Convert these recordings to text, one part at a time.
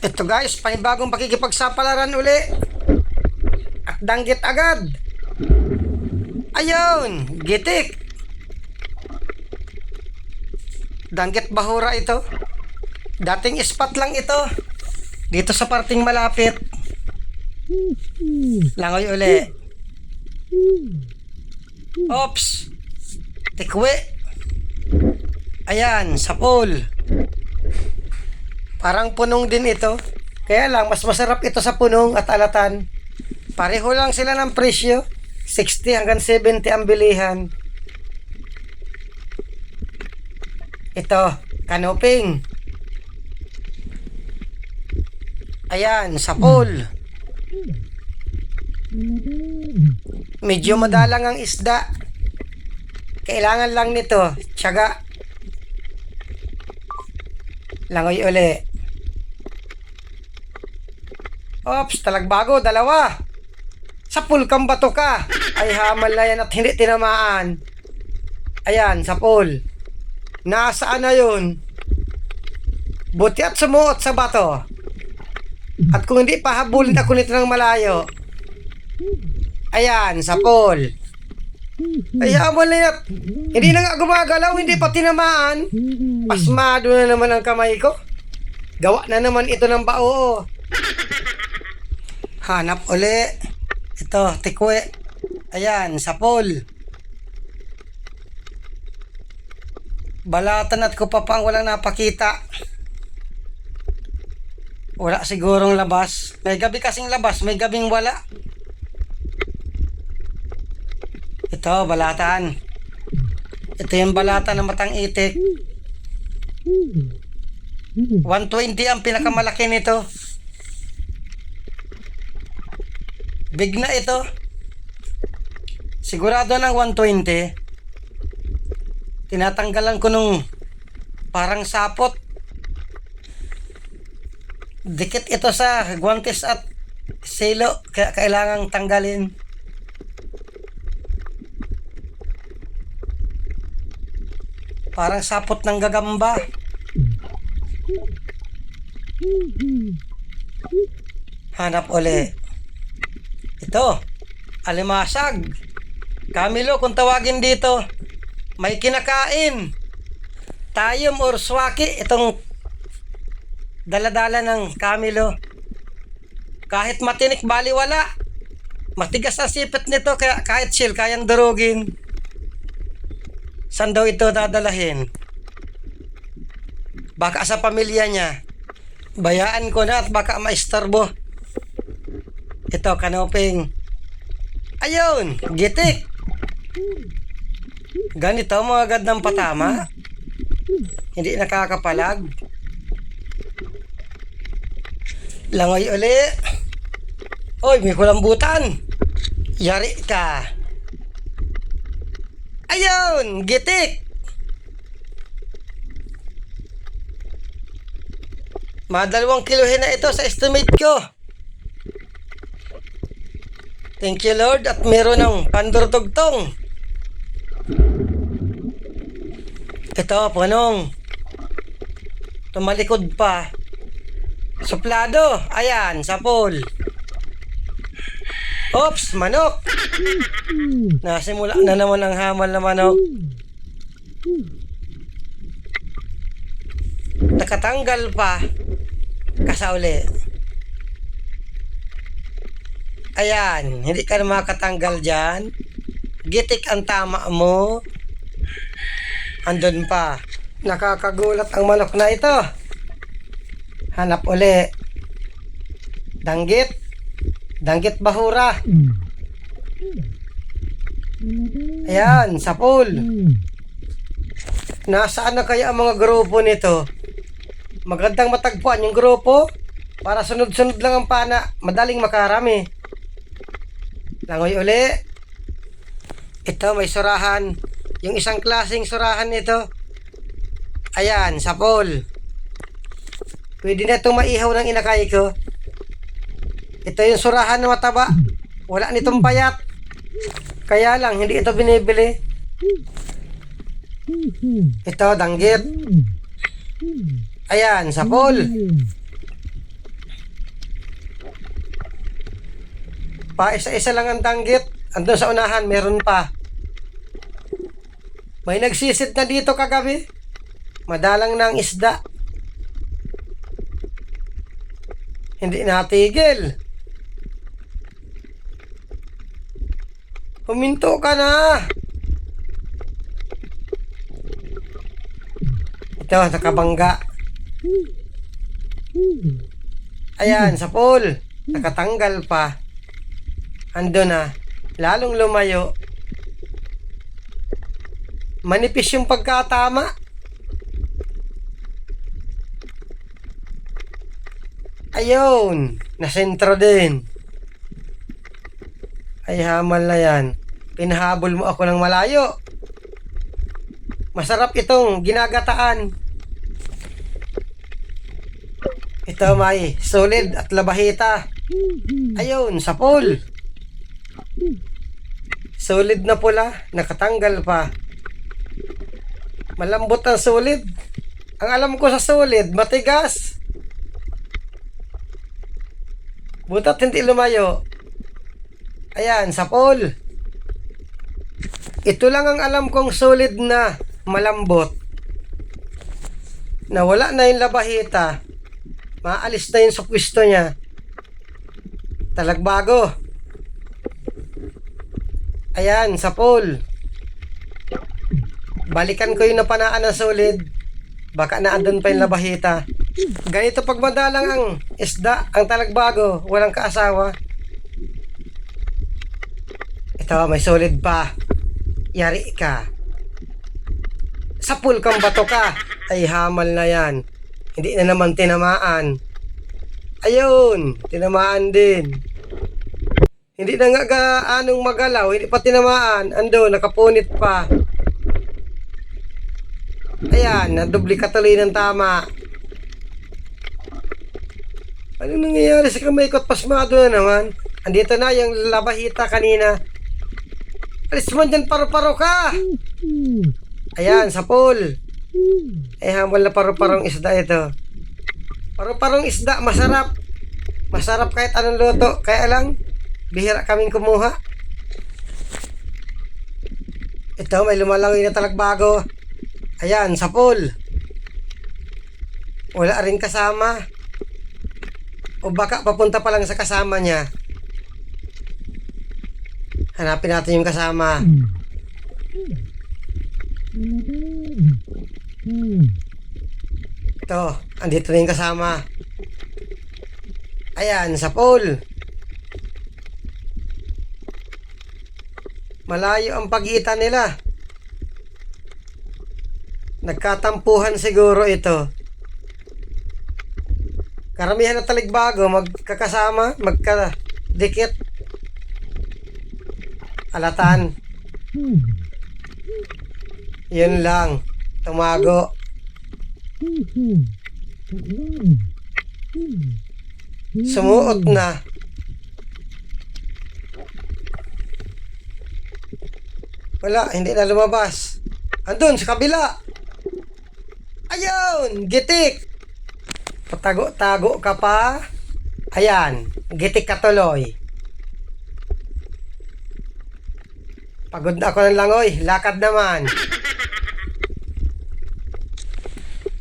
Ito guys, panibagong pakikipagsapalaran uli. At danggit agad. Ayun, gitik. Danggit bahura ito. Dating spot lang ito. Dito sa parting malapit. Langoy uli. Ops. Tikwe. Ayan, sa pool. Parang punong din ito. Kaya lang, mas masarap ito sa punong at alatan. Pareho lang sila ng presyo. 60 hanggang 70 ang bilihan. Ito, kanoping. Ayan, sa pool. Medyo madalang ang isda. Kailangan lang nito, tiyaga. Langoy uli. Ops, talagbago, dalawa. Sa pool kang bato ka. Ay hamal na yan at hindi tinamaan. Ayan, sa pool. Nasaan na yun? Buti at sumuot sa bato. At kung hindi pa habulin ako nito ng malayo. Ayan, sa pool. Ay hamal na yan. Hindi na nga gumagalaw, hindi pa tinamaan. Pasmado na naman ang kamay ko. Gawa na naman ito ng bao. Hanap uli. Ito, tikwe. Ayan, sa pool. Balatan at kupapang walang napakita. Wala sigurong labas. May gabi kasing labas, may gabing wala. Ito, balatan. Ito yung balatan ng matang itik. 120 ang pinakamalaki nito. Big na ito. Sigurado ng 120. Tinatanggalan ko nung parang sapot. Dikit ito sa guantes at selo. Kaya kailangang tanggalin. Parang sapot ng gagamba. Hanap uli. Ito, alimasag. Camilo, kung tawagin dito, may kinakain. Tayom or swaki, itong daladala ng Camilo. Kahit matinik baliwala, matigas ang sipit nito, kaya kahit chill, kayang durugin. Saan daw ito dadalahin? Baka sa pamilya niya. Bayaan ko na at baka maistorbo. Ito, kanoping. Ayun, gitik. Ganito mga agad ng patama. Hindi nakakapalag. Langoy uli. Oy, may kulambutan. Yari ka. Ayun, gitik. Madalawang kilohin na ito sa estimate ko. Thank you Lord at meron ng pandurtugtong. Ito, punong. Tumalikod pa. Suplado. Ayan, sa pool. Oops, manok. Nasimula na naman ang hamal na manok. Nakatanggal pa. Kasauli. Ayan, hindi ka na makatanggal dyan. Gitik ang tama mo. Andun pa. Nakakagulat ang manok na ito. Hanap uli. Danggit. Danggit bahura. Ayan, sa pool. Nasaan na kaya ang mga grupo nito? Magandang matagpuan yung grupo para sunod-sunod lang ang pana. Madaling makarami. Langoy uli. Ito may surahan. Yung isang klaseng surahan nito. Ayan, sa pool. Pwede na itong maihaw ng inakay ko. Ito yung surahan na mataba. Wala nitong payat. Kaya lang, hindi ito binibili. Ito, danggit. Ayan, sa Pa isa-isa lang ang danggit. Andun sa unahan, meron pa. May nagsisit na dito kagabi. Madalang na isda. Hindi natigil. Huminto ka na. Ito, nakabangga. Ayan, sa pool. Nakatanggal pa. Ando na. Lalong lumayo. Manipis yung pagkatama. Ayun. Nasentro din. Ay, hamal na yan. Pinahabol mo ako ng malayo. Masarap itong ginagataan. Ito may solid at labahita. Ayun, sa pool. Solid na pula, nakatanggal pa. Malambot ang solid. Ang alam ko sa solid, matigas. Butat hindi lumayo. Ayan, sa pool. Ito lang ang alam kong solid na malambot. Nawala na yung labahita. Maalis na yun sa pwesto niya. Talagbago. Ayan, sa pool. Balikan ko yung napanaan ng solid. Baka naandun pa yung labahita. Ganito pag madalang ang isda, ang talagbago, walang kaasawa. Ito, may solid pa. Yari ka. Sa pool kang bato ka. Ay, hamal na yan. Hindi na naman tinamaan. Ayun, tinamaan din. Hindi na nga gaanong magalaw, hindi pa tinamaan. Ando, nakapunit pa. Ayan, nadubli ka tuloy ng tama. Ano nangyayari sa kamay ko at pasmado na naman? Andito na yung labahita kanina. Alis mo dyan, paro-paro ka! Ayan, sa pool. Eh, hamal na paro-parong isda ito. Paro-parong isda, masarap. Masarap kahit anong luto. Kaya lang, bihira kaming kumuha. Ito, may lumalangoy na talagbago. Ayan, sa pool. Wala rin kasama. O baka papunta pa lang sa kasama niya. Hanapin natin yung kasama. Ito, andito na yung kasama. Ayan, sa pool. Malayo ang pagitan nila. Nagkatampuhan siguro ito. Karamihan na taligbago, magkakasama, magkadikit. Alatan. Yun lang. Tumago. Sumuot na. Wala, hindi na lumabas. Andun, sa kabila. Ayun, gitik. Patago-tago ka pa. Ayan, gitik ka tuloy. Pagod na ako ng langoy, lakad naman.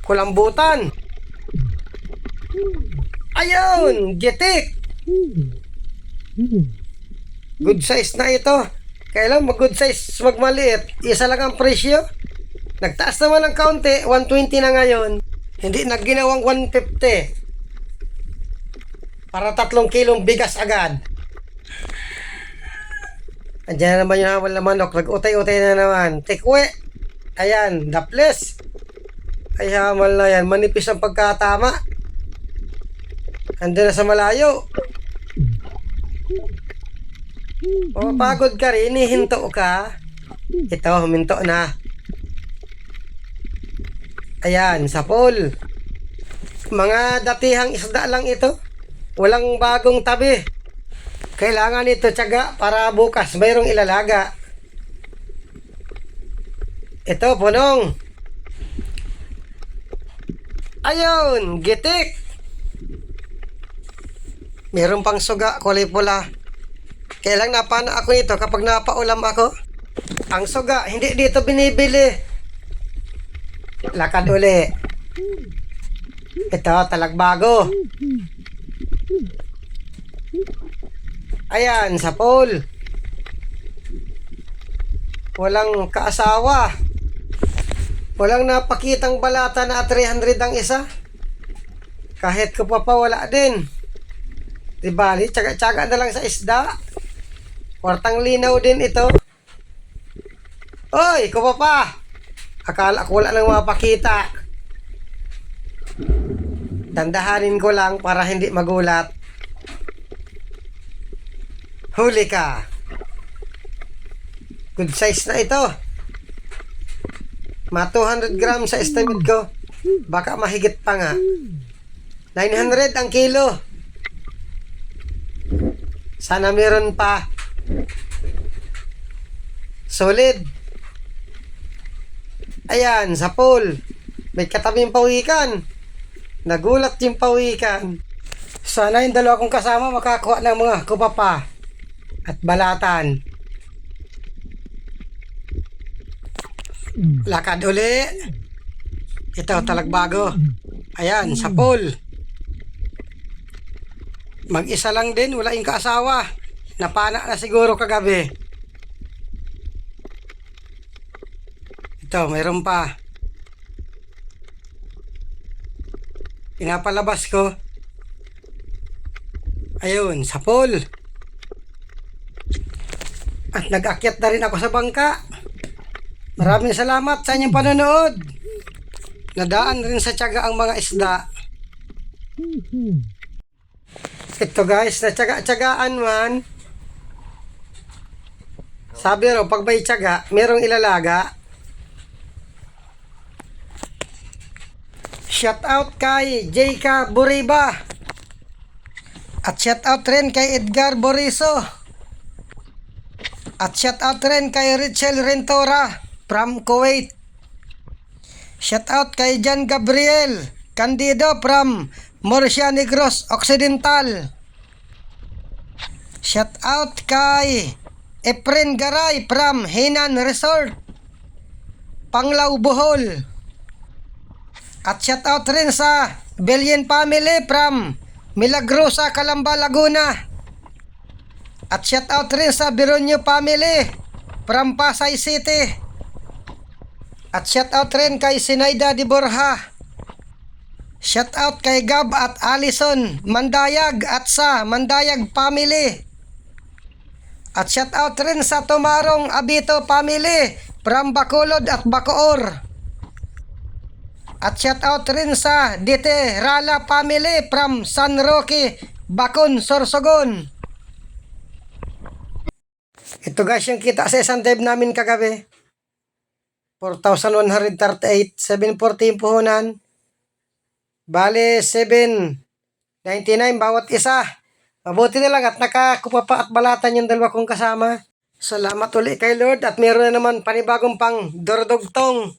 Kulambutan. Ayun, gitik. Good size na ito. Kailan mag good size, mag maliit. Isa lang ang presyo. Nagtaas naman ng kaunti, 120 na ngayon. Hindi na ginawang 150. Para tatlong kilong bigas agad. Andiyan na naman yung hawal na manok. Nag-utay-utay na naman. Tikwe. Ayan, daples. Ay hamal na yan. Manipis ang pagkatama. Andun na sa malayo. Pumapagod ka rin, hihinto ka. Ito, huminto na. Ayan, sa pool. Mga datihang isda lang ito. Walang bagong tabi. Kailangan ito tiyaga para bukas mayroong ilalaga. Ito, punong. Ayun, gitik. Meron pang suga, kulay pula. Kailang napana ako nito kapag napaulam ako. Ang suga, hindi dito binibili. Lakad uli. Ito, talagbago. Ayan, sa pool. Walang kaasawa. Walang napakitang balata na 300 ang isa. Kahit ko pa wala din. Di bali, tsaga-tsaga na lang sa isda. Kwartang linaw din ito. Oy, ko pa pa. Akala ko wala nang mapakita. Dandahanin ko lang para hindi magulat. Huli ka. Good size na ito. Ma 200 grams sa estimate ko. Baka mahigit pa nga. 900 ang kilo. Sana meron pa. Solid. Ayan, sa pool. May katabing pawikan. Nagulat yung pawikan. Sana yung dalawa kong kasama makakuha ng mga kupapa at balatan. Lakad uli. Ito, talagbago. Ayan, sa pool. Mag-isa lang din, wala yung kaasawa. Napana na siguro kagabi. Ito, mayroon pa. Pinapalabas ko. Ayun, sa pool. At nag-akyat na rin ako sa bangka. Maraming salamat sa inyong panonood. Nadaan rin sa tiyaga ang mga isda. Ito guys, na tiyaga-tiyagaan man. Sabi raw, pag may tiyaga, merong ilalaga. Shout out kay J.K. Buriba. At shout out rin kay Edgar Boriso. At shout out rin kay Richel Rentora from Kuwait. Shout out kay Jan Gabriel Candido from Murcia Negros Occidental. Shout out kay Efren Garay from Hinan Resort, Panglao, Bohol. At shout out rin sa Billion Family from Milagrosa, Calamba, Laguna. At shout out rin sa Bironyo Family from Pasay City. At shout out rin kay Sinaida de Borja. Shout out kay Gab at Allison Mandayag at sa Mandayag Family. At shout out rin sa Tumarong Abito Family from Bacolod at Bacoor. At shout out rin sa Dite Rala Family from San Roque, Bacon, Sorsogon. Ito guys yung kita sa isang dive namin kagabi. 4,138, 740 yung puhunan. Bale, 799 bawat isa. Mabuti na lang at nakakupa pa at balatan yung dalawa kong kasama. Salamat ulit kay Lord at meron na naman panibagong pang dordogtong.